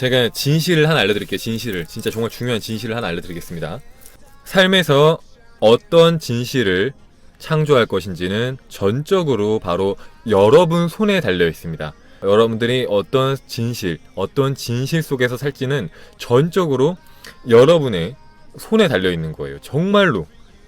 제가 진실을 하나 알려드릴게요. 진실을 진짜 정말 중요한 진실을 하나 알려드리겠습니다. 삶에서 어떤 진실을 창조할 것인지는 전적으로 바로 여러분 손에 달려 있습니다. 여러분들이 어떤 진실, 어떤 진실 속에서 살지는 전적으로 여러분의 손에 달려 있는 거예요. 정말로.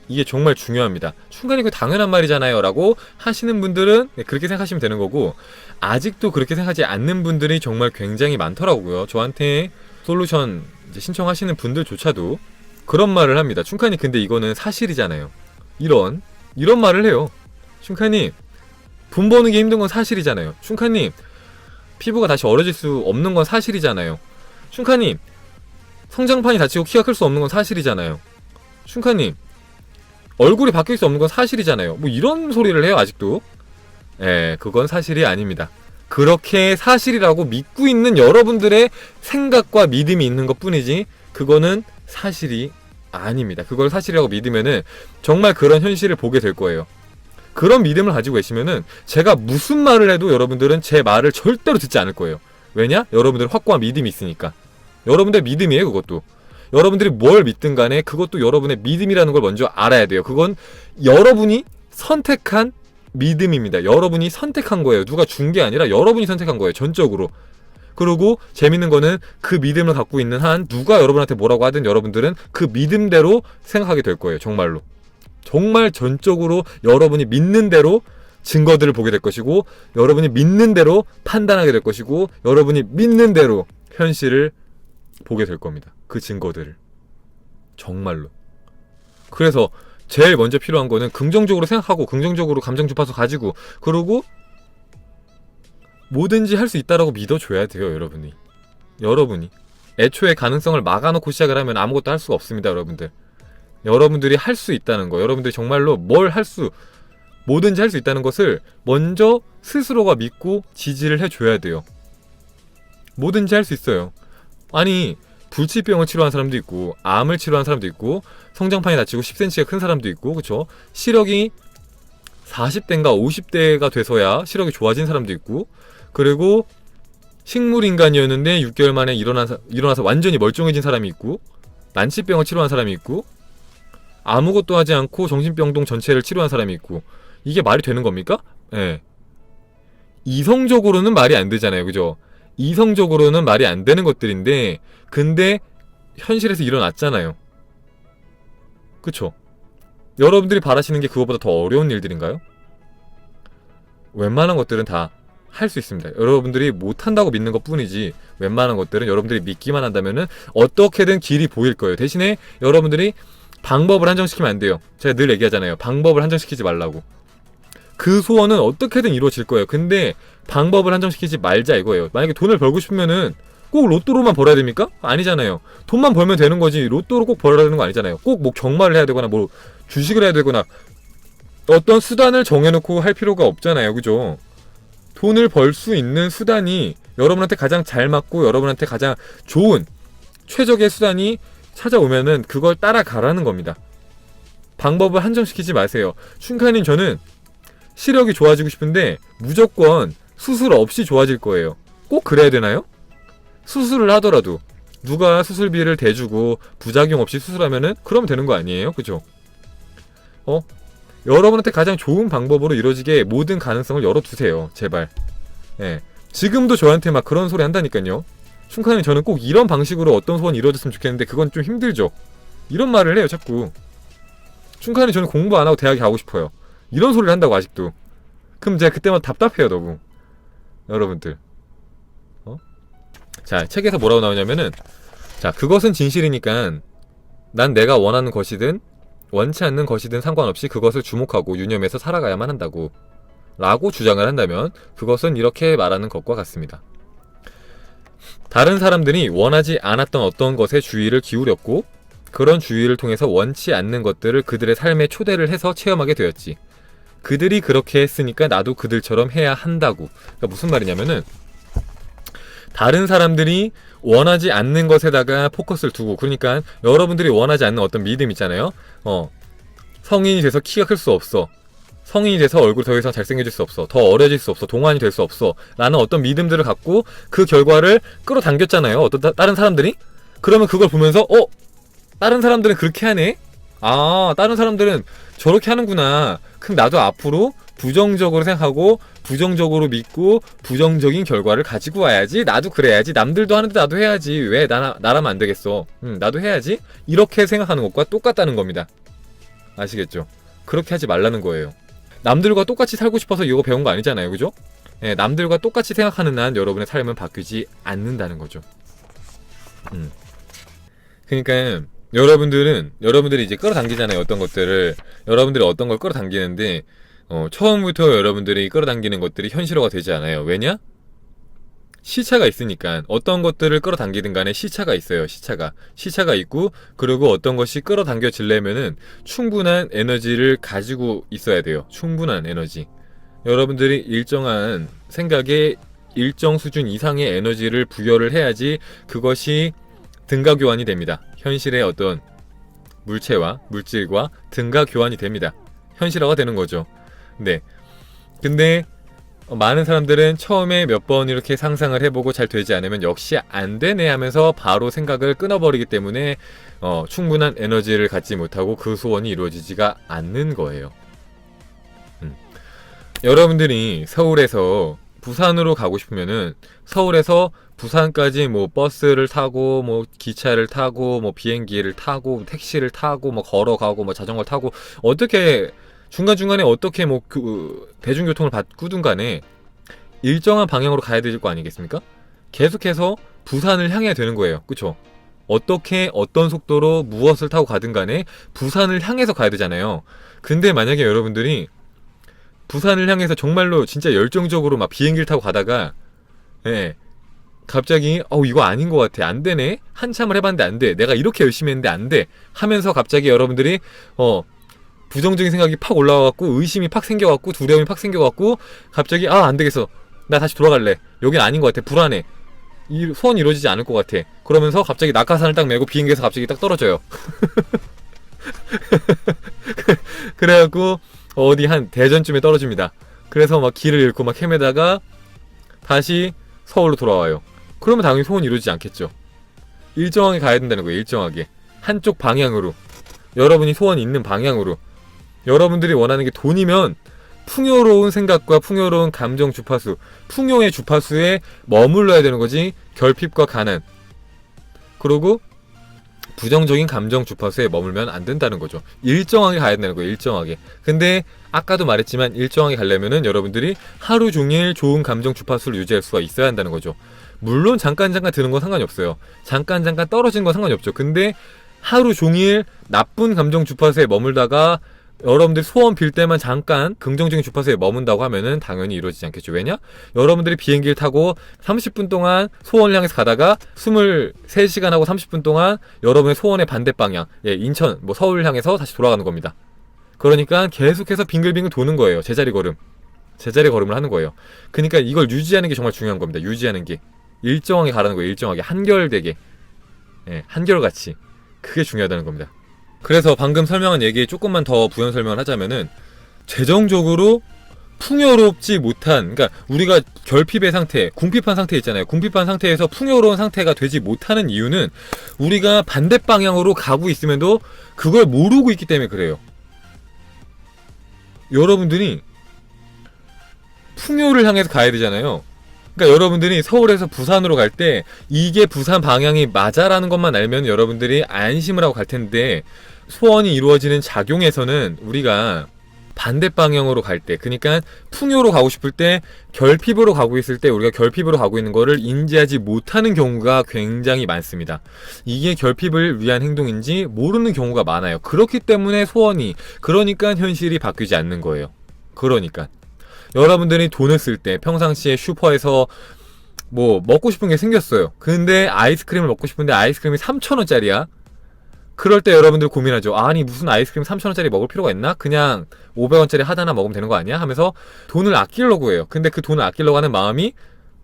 이게 정말 중요합니다. 순간이 그 당연한 말이잖아요. 라고 하시는 분들은 네, 그렇게 생각하시면 되는 거고, 아직도 그렇게 생각하지 않는 분들이 정말 굉장히 많더라고요. 저한테 솔루션 신청하시는 분들조차도 그런 말을 합니다. 춘카님, 근데 이거는 사실이잖아요. 이런, 이런 말을 해요. 춘카님, 돈 버는 게 힘든 건 사실이잖아요. 춘카님, 피부가 다시 어려질 수 없는 건 사실이잖아요. 춘카님, 성장판이 다치고 키가 클 수 없는 건 사실이잖아요. 춘카님, 얼굴이 바뀔 수 없는 건 사실이잖아요. 뭐 이런 소리를 해요, 아직도. 예, 그건 사실이 아닙니다. 그렇게 사실이라고 믿고 있는 여러분들의 생각과 믿음이 있는 것 뿐이지, 그거는 사실이 아닙니다. 그걸 사실이라고 믿으면은 정말 그런 현실을 보게 될 거예요. 그런 믿음을 가지고 계시면은 제가 무슨 말을 해도 여러분들은 제 말을 절대로 듣지 않을 거예요. 왜냐? 여러분들 확고한 믿음이 있으니까. 여러분들 믿음이에요, 그것도. 여러분들이 뭘 믿든 간에 그것도 여러분의 믿음이라는 걸 먼저 알아야 돼요. 그건 여러분이 선택한 믿음입니다. 여러분이 선택한 거예요. 누가 준 게 아니라 여러분이 선택한 거예요. 전적으로. 그리고 재밌는 거는 그 믿음을 갖고 있는 한 누가 여러분한테 뭐라고 하든 여러분들은 그 믿음대로 생각하게 될 거예요. 정말로. 정말 전적으로 여러분이 믿는 대로 증거들을 보게 될 것이고 여러분이 믿는 대로 판단하게 될 것이고 여러분이 믿는 대로 현실을 보게 될 겁니다. 그 증거들을. 정말로. 그래서 제일 먼저 필요한 거는 긍정적으로 생각하고 긍정적으로 감정 주파수 가지고 그러고 뭐든지 할 수 있다라고 믿어줘야 돼요, 여러분이. 여러분이. 애초에 가능성을 막아놓고 시작을 하면 아무것도 할 수가 없습니다, 여러분들. 여러분들이 할 수 있다는 거, 여러분들이 정말로 뭘 할 수, 뭐든지 할 수 있다는 것을 먼저 스스로가 믿고 지지를 해줘야 돼요. 뭐든지 할 수 있어요. 아니, 불치병을 치료한 사람도 있고, 암을 치료한 사람도 있고, 성장판이 다치고 10cm가 큰 사람도 있고, 그쵸? 시력이 40대인가 50대가 돼서야 시력이 좋아진 사람도 있고, 그리고 식물 인간이었는데 6개월 만에 일어나서, 일어나서 완전히 멀쩡해진 사람이 있고, 난치병을 치료한 사람이 있고, 아무것도 하지 않고 정신병동 전체를 치료한 사람이 있고 이게 말이 되는 겁니까? 예. 이성적으로는 말이 안 되잖아요. 그죠? 이성적으로는 말이 안 되는 것들인데 근데 현실에서 일어났잖아요. 그쵸? 여러분들이 바라시는 게 그거보다 더 어려운 일들인가요? 웬만한 것들은 다 할 수 있습니다. 여러분들이 못한다고 믿는 것 뿐이지 웬만한 것들은 여러분들이 믿기만 한다면은 어떻게든 길이 보일 거예요. 대신에 여러분들이 방법을 한정시키면 안 돼요. 제가 늘 얘기하잖아요. 방법을 한정시키지 말라고. 그 소원은 어떻게든 이루어질 거예요. 근데 방법을 한정시키지 말자 이거예요. 만약에 돈을 벌고 싶으면은 꼭 로또로만 벌어야 됩니까? 아니잖아요. 돈만 벌면 되는 거지 로또로 꼭 벌어야 되는 거 아니잖아요. 꼭 뭐 경마를 해야 되거나 뭐 주식을 해야 되거나 어떤 수단을 정해놓고 할 필요가 없잖아요. 그죠? 돈을 벌 수 있는 수단이 여러분한테 가장 잘 맞고 여러분한테 가장 좋은 최적의 수단이 찾아오면은 그걸 따라가라는 겁니다. 방법을 한정시키지 마세요. 춘카님 저는 시력이 좋아지고 싶은데 무조건 수술 없이 좋아질 거예요. 꼭 그래야 되나요? 수술을 하더라도 누가 수술비를 대주고 부작용 없이 수술하면은 그러면 되는 거 아니에요? 그죠? 어? 여러분한테 가장 좋은 방법으로 이루어지게 모든 가능성을 열어두세요. 제발. 예. 지금도 저한테 막 그런 소리 한다니까요. 춘카님 저는 꼭 이런 방식으로 어떤 소원이 이루어졌으면 좋겠는데 그건 좀 힘들죠. 이런 말을 해요 자꾸. 춘카님 저는 공부 안 하고 대학에 가고 싶어요. 이런 소리를 한다고 아직도. 그럼 제가 그때마다 답답해요 너무. 여러분들. 어? 자 책에서 뭐라고 나오냐면은 자 그것은 진실이니까 난 내가 원하는 것이든 원치 않는 것이든 상관없이 그것을 주목하고 유념해서 살아가야만 한다고 라고 주장을 한다면 그것은 이렇게 말하는 것과 같습니다. 다른 사람들이 원하지 않았던 어떤 것에 주의를 기울였고 그런 주의를 통해서 원치 않는 것들을 그들의 삶에 초대를 해서 체험하게 되었지. 그들이 그렇게 했으니까 나도 그들처럼 해야 한다고. 그러니까 무슨 말이냐면은 다른 사람들이 원하지 않는 것에다가 포커스를 두고 그러니까 여러분들이 원하지 않는 어떤 믿음 있잖아요. 어. 성인이 돼서 키가 클 수 없어. 성인이 돼서 얼굴 더 이상 잘생겨질 수 없어. 더 어려질 수 없어. 동안이 될 수 없어. 라는 어떤 믿음들을 갖고 그 결과를 끌어당겼잖아요. 어떤 다, 다른 사람들이? 그러면 그걸 보면서 어? 다른 사람들은 그렇게 하네? 아, 다른 사람들은 저렇게 하는구나. 그럼 나도 앞으로 부정적으로 생각하고 부정적으로 믿고 부정적인 결과를 가지고 와야지. 나도 그래야지. 남들도 하는데 나도 해야지. 왜 나, 나라면 안 되겠어. 음, 나도 해야지. 이렇게 생각하는 것과 똑같다는 겁니다. 아시겠죠? 그렇게 하지 말라는 거예요. 남들과 똑같이 살고 싶어서 이거 배운 거 아니잖아요. 그죠? 예, 남들과 똑같이 생각하는 한 여러분의 삶은 바뀌지 않는다는 거죠. 음. 그러니까 여러분들은 여러분들이 이제 끌어당기잖아요. 어떤 것들을 여러분들이 어떤 걸 끌어당기는데 어, 처음부터 여러분들이 끌어당기는 것들이 현실화가 되지 않아요. 왜냐? 시차가 있으니까 어떤 것들을 끌어당기든 간에 시차가 있어요. 시차가 시차가 있고 그리고 어떤 것이 끌어당겨지려면은 충분한 에너지를 가지고 있어야 돼요. 충분한 에너지. 여러분들이 일정한 생각에 일정 수준 이상의 에너지를 부여를 해야지 그것이 등가 교환이 됩니다. 현실의 어떤 물체와 물질과 등가 교환이 됩니다. 현실화가 되는 거죠. 네. 근데 어, 많은 사람들은 처음에 몇 번 이렇게 상상을 해보고 잘 되지 않으면 역시 안 되네 하면서 바로 생각을 끊어버리기 때문에 어, 충분한 에너지를 갖지 못하고 그 소원이 이루어지지가 않는 거예요. 음. 여러분들이 서울에서 부산으로 가고 싶으면은 서울에서 부산까지 뭐 버스를 타고 뭐 기차를 타고 뭐 비행기를 타고 택시를 타고 뭐 걸어가고 뭐 자전거 타고 어떻게 중간중간에 어떻게 뭐 그 대중교통을 바꾸든 간에 일정한 방향으로 가야 될 거 아니겠습니까? 계속해서 부산을 향해야 되는 거예요. 그쵸? 어떻게 어떤 속도로 무엇을 타고 가든 간에 부산을 향해서 가야 되잖아요. 근데 만약에 여러분들이 부산을 향해서 정말로 진짜 열정적으로 막 비행기를 타고 가다가 예. 갑자기 어 이거 아닌 것 같아. 안 되네. 한참을 해봤는데 안 돼. 내가 이렇게 열심히 했는데 안 돼. 하면서 갑자기 여러분들이 어 부정적인 생각이 팍 올라와갖고 의심이 팍 생겨갖고 두려움이 팍 생겨갖고 갑자기 아 안 되겠어. 나 다시 돌아갈래. 여긴 아닌 것 같아. 불안해. 이 소원이 이루어지지 않을 것 같아. 그러면서 갑자기 낙하산을 딱 메고 비행기에서 갑자기 딱 떨어져요. 그래갖고 어디 한 대전쯤에 떨어집니다. 그래서 막 길을 잃고 막 헤매다가 다시 서울로 돌아와요. 그러면 당연히 소원이 이루어지지 않겠죠. 일정하게 가야 된다는 거예요 일정하게. 한쪽 방향으로. 여러분이 소원이 있는 방향으로. 여러분들이 원하는 게 돈이면 풍요로운 생각과 풍요로운 감정 주파수, 풍요의 주파수에 머물러야 되는 거지 결핍과 가난. 그리고 부정적인 감정 주파수에 머물면 안 된다는 거죠. 일정하게 가야 된다는 거예요. 일정하게. 근데 아까도 말했지만 일정하게 가려면은 여러분들이 하루 종일 좋은 감정 주파수를 유지할 수가 있어야 한다는 거죠. 물론 잠깐 잠깐 드는 건 상관이 없어요. 잠깐 잠깐 떨어지는 건 상관이 없죠. 근데 하루 종일 나쁜 감정 주파수에 머물다가 여러분들이 소원 빌 때만 잠깐 긍정적인 주파수에 머문다고 하면은 당연히 이루어지지 않겠죠. 왜냐? 여러분들이 비행기를 타고 30분 동안 소원을 향해서 가다가 23시간 하고 30분 동안 여러분의 소원의 반대 방향, 예, 인천, 뭐 서울 향해서 다시 돌아가는 겁니다. 그러니까 계속해서 빙글빙글 도는 거예요. 제자리 걸음. 제자리 걸음을 하는 거예요. 그러니까 이걸 유지하는 게 정말 중요한 겁니다. 유지하는 게. 일정하게 가라는 거예요. 일정하게. 한결되게. 예, 한결같이. 그게 중요하다는 겁니다. 그래서 방금 설명한 얘기에 조금만 더 부연 설명을 하자면은 재정적으로 풍요롭지 못한 그러니까 우리가 결핍의 상태, 궁핍한 상태 있잖아요. 궁핍한 상태에서 풍요로운 상태가 되지 못하는 이유는 우리가 반대 방향으로 가고 있음에도 그걸 모르고 있기 때문에 그래요. 여러분들이 풍요를 향해서 가야 되잖아요. 그러니까 여러분들이 서울에서 부산으로 갈 때 이게 부산 방향이 맞아라는 것만 알면 여러분들이 안심을 하고 갈 텐데 소원이 이루어지는 작용에서는 우리가 반대 방향으로 갈 때, 그러니까 풍요로 가고 싶을 때 결핍으로 가고 있을 때 우리가 결핍으로 가고 있는 거를 인지하지 못하는 경우가 굉장히 많습니다. 이게 결핍을 위한 행동인지 모르는 경우가 많아요. 그렇기 때문에 소원이 그러니까 현실이 바뀌지 않는 거예요. 그러니까 여러분들이 돈을 쓸 때 평상시에 슈퍼에서 뭐 먹고 싶은 게 생겼어요. 근데 아이스크림을 먹고 싶은데 아이스크림이 3,000원짜리야. 그럴 때 여러분들 고민하죠. 아니 무슨 아이스크림 3,000원짜리 먹을 필요가 있나? 그냥 500원짜리 하나나 먹으면 되는 거 아니야? 하면서 돈을 아끼려고 해요. 근데 그 돈을 아끼려고 하는 마음이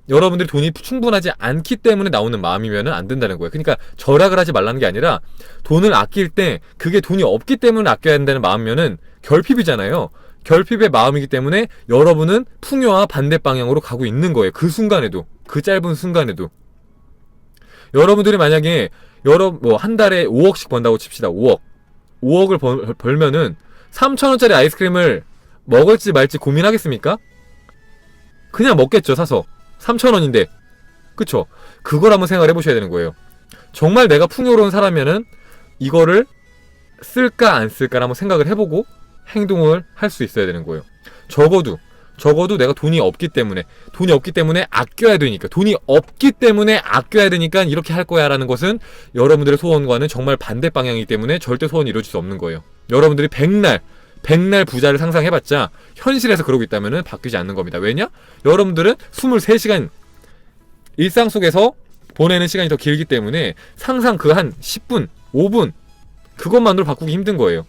여러분들이 돈이 충분하지 않기 때문에 나오는 마음이면 안 된다는 거예요. 그러니까 절약을 하지 말라는 게 아니라 돈을 아낄 때 그게 돈이 없기 때문에 아껴야 한다는 마음이면은 결핍이잖아요. 결핍의 마음이기 때문에 여러분은 풍요와 반대 방향으로 가고 있는 거예요. 그 순간에도. 그 짧은 순간에도. 여러분들이 만약에 여러 뭐 한 달에 5억씩 번다고 칩시다. 5억. 5억을 벌, 벌면은 3천원짜리 아이스크림을 먹을지 말지 고민하겠습니까? 그냥 먹겠죠, 사서. 3천원인데. 그쵸? 그걸 한번 생각해 보셔야 되는 거예요. 정말 내가 풍요로운 사람이면은 이거를 쓸까 안 쓸까 한번 생각을 해보고 행동을 할 수 있어야 되는 거예요. 적어도 적어도 내가 돈이 없기 때문에 돈이 없기 때문에 아껴야 되니까 돈이 없기 때문에 아껴야 되니까 이렇게 할 거야라는 것은 여러분들의 소원과는 정말 반대 방향이기 때문에 절대 소원이 이루어질 수 없는 거예요. 여러분들이 백날 백날 부자를 상상해봤자 현실에서 그러고 있다면은 바뀌지 않는 겁니다. 왜냐? 여러분들은 23시간 일상 속에서 보내는 시간이 더 길기 때문에 상상 그 한 10분, 5분 그것만으로 바꾸기 힘든 거예요.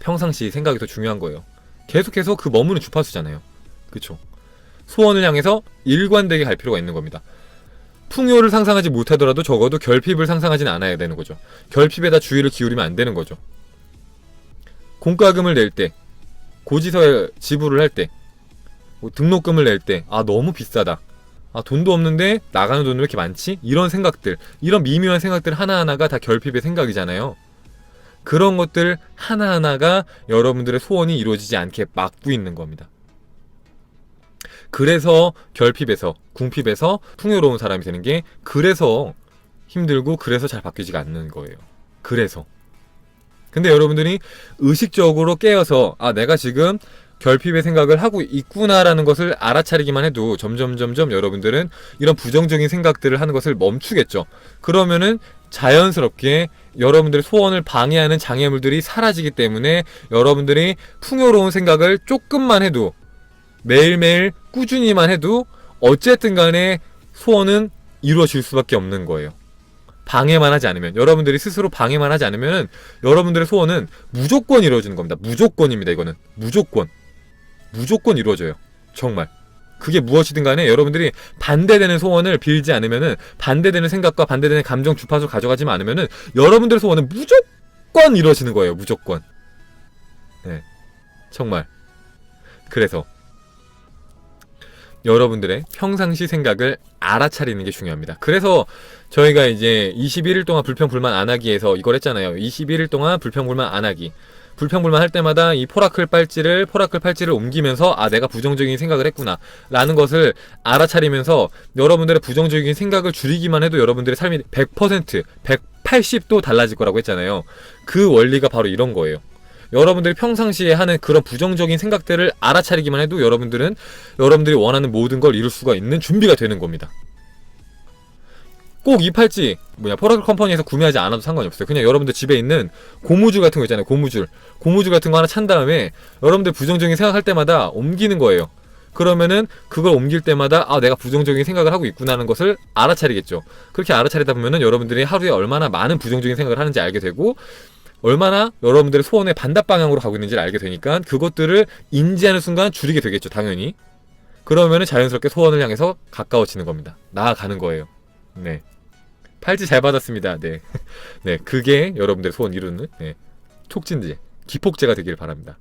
평상시 생각이 더 중요한 거예요. 계속해서 그 머무는 주파수잖아요. 그쵸? 소원을 향해서 일관되게 갈 필요가 있는 겁니다. 풍요를 상상하지 못하더라도 적어도 결핍을 상상하지는 않아야 되는 거죠. 결핍에다 주의를 기울이면 안 되는 거죠. 공과금을 낼 때, 고지서에 지불을 할 때, 뭐 등록금을 낼 때, 아, 너무 비싸다. 아, 돈도 없는데 나가는 돈이 왜 이렇게 많지? 이런 생각들, 이런 미묘한 생각들 하나하나가 다 결핍의 생각이잖아요. 그런 것들 하나하나가 여러분들의 소원이 이루어지지 않게 막고 있는 겁니다. 그래서 결핍에서, 궁핍에서 풍요로운 사람이 되는 게 그래서 힘들고 그래서 잘 바뀌지가 않는 거예요. 그래서. 근데 여러분들이 의식적으로 깨어서 아, 내가 지금 결핍의 생각을 하고 있구나라는 것을 알아차리기만 해도 점점 점점 여러분들은 이런 부정적인 생각들을 하는 것을 멈추겠죠. 그러면은 자연스럽게 여러분들의 소원을 방해하는 장애물들이 사라지기 때문에 여러분들이 풍요로운 생각을 조금만 해도 매일매일 꾸준히만 해도 어쨌든 간에 소원은 이루어질 수밖에 없는 거예요. 방해만 하지 않으면 여러분들이 스스로 방해만 하지 않으면 여러분들의 소원은 무조건 이루어지는 겁니다. 무조건입니다. 이거는 무조건 무조건 이루어져요. 정말. 그게 무엇이든 간에 여러분들이 반대되는 소원을 빌지 않으면은 반대되는 생각과 반대되는 감정 주파수를 가져가지 않으면은 여러분들의 소원은 무조건 이루어지는 거예요. 무조건. 네. 정말. 그래서 여러분들의 평상시 생각을 알아차리는 게 중요합니다. 그래서 저희가 이제 21일 동안 불평불만 안 하기 에서 이걸 했잖아요. 21일 동안 불평불만 안 하기. 불평불만 할 때마다 이 포라클 빨지를 포라클 팔찌를 옮기면서 아 내가 부정적인 생각을 했구나 라는 것을 알아차리면서 여러분들의 부정적인 생각을 줄이기만 해도 여러분들의 삶이 100% 180도 달라질 거라고 했잖아요. 그 원리가 바로 이런 거예요. 여러분들이 평상시에 하는 그런 부정적인 생각들을 알아차리기만 해도 여러분들은 여러분들이 원하는 모든 걸 이룰 수가 있는 준비가 되는 겁니다 꼭 이 팔찌 뭐냐 포라클 컴퍼니에서 구매하지 않아도 상관이 없어요. 그냥 여러분들 집에 있는 고무줄 같은 거 있잖아요. 고무줄 고무줄 같은 거 하나 찬 다음에 여러분들 부정적인 생각할 때마다 옮기는 거예요. 그러면은 그걸 옮길 때마다 아 내가 부정적인 생각을 하고 있구나는 것을 알아차리겠죠. 그렇게 알아차리다 보면은 여러분들이 하루에 얼마나 많은 부정적인 생각을 하는지 알게 되고 얼마나 여러분들의 소원의 반대 방향으로 가고 있는지를 알게 되니까 그것들을 인지하는 순간 줄이게 되겠죠. 당연히. 그러면은 자연스럽게 소원을 향해서 가까워지는 겁니다. 나아가는 거예요. 네. 팔찌 잘 받았습니다. 네. 네. 그게 여러분들의 소원 이루는 네. 촉진제, 기폭제가 되길 바랍니다.